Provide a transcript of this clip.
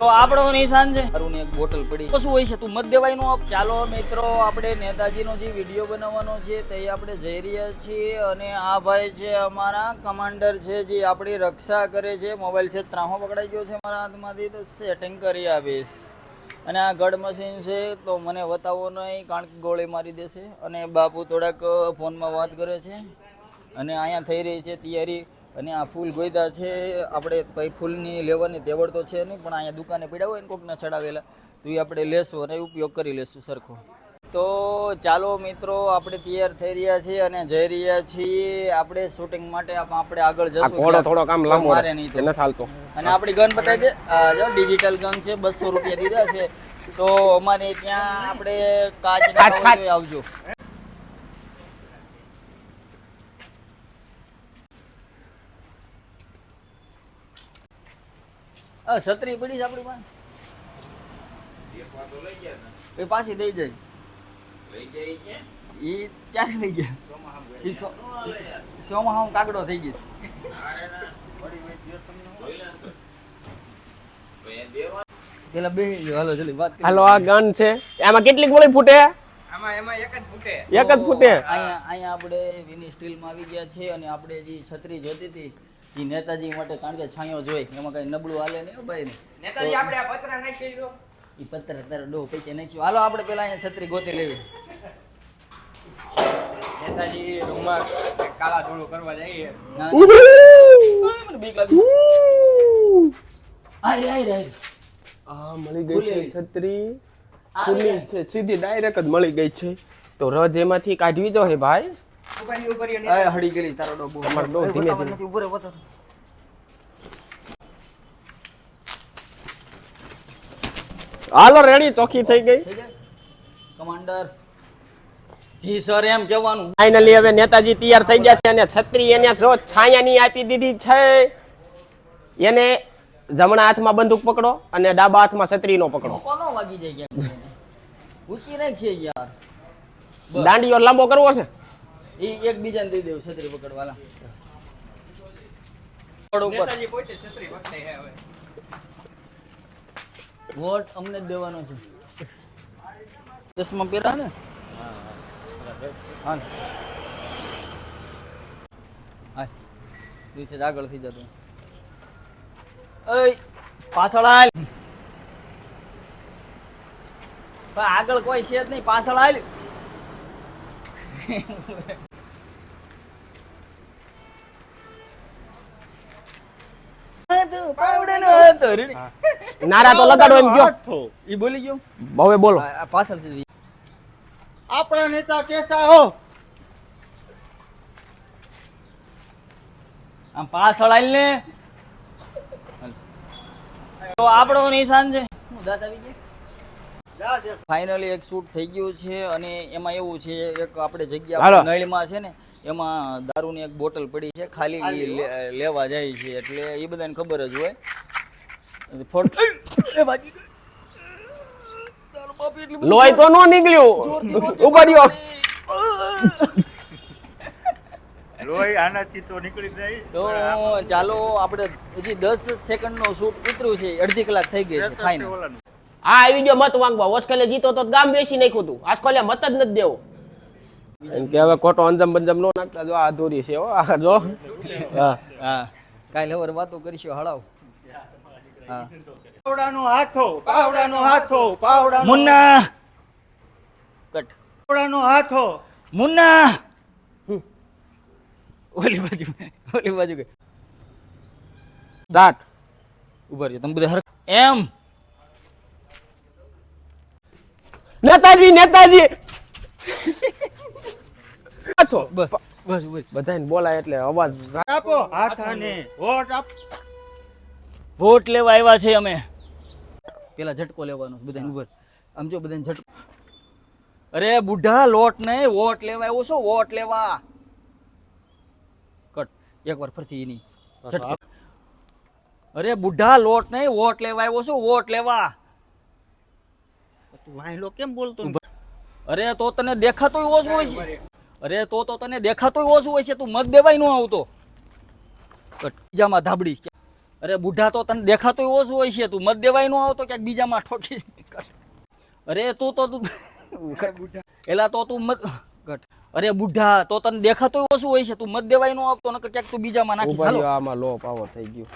તો આપણો નિશાન છે. તારું એક બોટલ પડી. તો શું હોય છે? તું મત દેવાય નો ચાલો મિત્રો આપણે નેતાજીનો જે વીડિયો બનાવવાનો છે તે આપણે જઈ રહ્યા છીએ. અને આ ભાઈ છે અમારા કમાન્ડર છે જે આપણી રક્ષા કરે છે. મોબાઈલ છે ત્રાહો પકડાઈ ગયો છે મારા હાથમાંથી તો સેટિંગ કરી આપીશ. અને આ ગઢ મશીન છે તો મને બતાવો નહીં કારણ કે ગોળી મારી દેશે. અને બાપુ થોડાક ફોનમાં વાત કરે છે. અને અહીંયા થઈ રહી છે તૈયારી. અને આ ફૂલ ગોયદા છે આપણે ભાઈ ફૂલની લેવાની તેવડ તો છે નહીં પણ અહીંયા દુકાને પડ્યા હોય ને કોકને ચડાવેલા તો એ આપણે લેશું અને ઉપયોગ કરી લેશું સરખો. તો ચાલો મિત્રો આપણે તૈયાર થઈ રહ્યા છીએ અને જઈ રહ્યા છીએ આપણે શૂટિંગ માટે આપણે આગળ જશું થોડો કામ લાંબો મારે નહીં ચાલતો અને આપણી ગન બતાવી દે જો ડિજિટલ ગન છે બસો રૂપિયા દીધા છે. તો અમારે ત્યાં આપણે કાચ. આવજો. આ છત્રી પડી છે આપણી પાસે. એ પાછી દઈ જાય. ઈ ક્યારે લઈ ગયા. સોમાં હું કાગડો થઈ ગયો. પેલા બે હાલો જલ્દી વાત હાલો આ ગન છે. એમાં કેટલી ગોળી ફૂટે? એક જ ફૂટે. એક જ ફૂટે? અહીંયા અહીંયા આપણે વિની સ્ટીલમાં આવી ગયા છે અને આપણે જે છત્રી જોતી હતી એ નેતાજી માટે કારણ કે છાંયો જોઈ એમાં કઈ નબળું હાલે નહીં ભાઈ નેતાજી આપણે આ પત્ર નાખી દો એ પત્ર અત્યારે ડો પૈસે નાખ્યો. હાલો આપણે પેલા અહીંયા છત્રી ગોતી લેવી. નેતાજી રૂમમાં કાળા ધોળું કરવા જઈએ! મને બીક લાગી. આય આય આય આ મળી ગઈ છે છત્રી. ખુલ્લી છે સીધી ડાયરેક્ટ જ મળી ગઈ છે. તો રજ એમાંથી કાઢવી જો હે ભાઈ. ગયેલી તારો ડો ધીમે ધીમે. હાલો રેડી ચોખ્ખી થઈ ગઈ. કમાન્ડર. જી સર એમ કહેવાનું. ફાઇનલી હવે નેતાજી તૈયાર થઈ ગયા છે અને છત્રી એને જો છાયાની આપી દીધી છે. એને જમણા હાથમાં બંદૂક પકડો અને ડાબા હાથમાં છત્રીનો પકડો. કોનો વાગી જાય ગયા ઉકી છે યાર. દાંડીઓ લાંબો કરવો છે. એ એકબીજાને દઈ દેવું છત્રી પકડવાલા. ઉપર. નેતાજી પોતે છત્રી પકડે છે હવે. વોટ અમને જ દેવાનો છે. ચશ્મા પહેરા ને? હા હા. દિવસે આગળ થઈ જતું પાછળ આલ આગળ કોઈ છે જ નહીં. પાછળ રે. નારા તો લગાડો એમ ગયો. ઈ બોલી ગયો? હવે બોલો. આ- આ પાછળથી આપણા નેતા કેસા હો? આમ પાછળ ને તો આપણો નિશાન છે. હું દાદા આવી ગયા? ફાઇનલી એક શૂટ થઈ ગયું છે અને એમાં એવું છે એક આપણે જગ્યા નળીમાં છે ને એમાં દારૂની એક બોટલ પડી છે ખાલી લેવા જાય છે એટલે એ બધાને ખબર જ હોય. લોહી તો નો નીકળ્યું. ઉપાડ્યો. લોહી આનાથી તો નીકળી જાય. તો ચાલો આપણે હજી દસ સેકન્ડનો શૂટ ઉતર્યું છે અડધી કલાક થઈ ગઈ છે ફાઇનલ. આ આવી ગયો મત માંગવા. ઓસ્કેલે જીતો તો ગામ બેસી નાખ્યું તું આસ્કોલે મત જ નથી દેવો. એમ કે હવે ખોટો અંજમ બંજમ નો નાખતા જો આ દોરી છે હો. આ જો. હા. હા. કાલે હવે વાતો કરીશું હળાવ. હા. પાવડાનો હાથો પાવડાનો હાથો પાવડા મુન્ના. કટ. પાવડાનો હાથો. મુન્ના. ઓલી બાજુ ઓલી બાજુ ગઈ દાટ ઊભા રહ્યો તમે બધા હરખ એમ. નેતાજી નેતાજી! હાથો બસ બસ બસ. બધાને બોલાય એટલે અવાજ આપો હાથાને વોટ આપ વોટ લેવા આવ્યા છે અમે. પેલા ઝટકો લેવાનો બધાને ઉભર આમ જો બધાને ઝટકો અરે બુઢા લોટ નહીં વોટ લેવા આવ્યો છો? વોટ લેવા? કટ. એકવાર ફરતી એની અરે બુઢા લોટ નહીં વોટ લેવા આવ્યો છો? વોટ લેવા? તું વાંહેલો કેમ બોલતો અરે તો તને દેખાતોય ઓછું હોય છે. અરે તો તો તને દેખાતોય ઓછું હોય છે તું મત દેવાય ન આવતો. બીજામાં ધાબડીશ અરે બુઢા તો તને દેખાતો ઓછું હોય છે તું મત દેવાય નો આવતો ક્યાંક બીજામાં ઠોકી અરે તું તો તું એલા તો તું મત ઘટ. અરે બુઢા તો તને દેખાતો ઓછું હોય છે તું મત દેવાય નો આવતો નકર ક્યાંક તું બીજામાં નાખી હાલો. આમાં લો પાવર થઈ ગયો.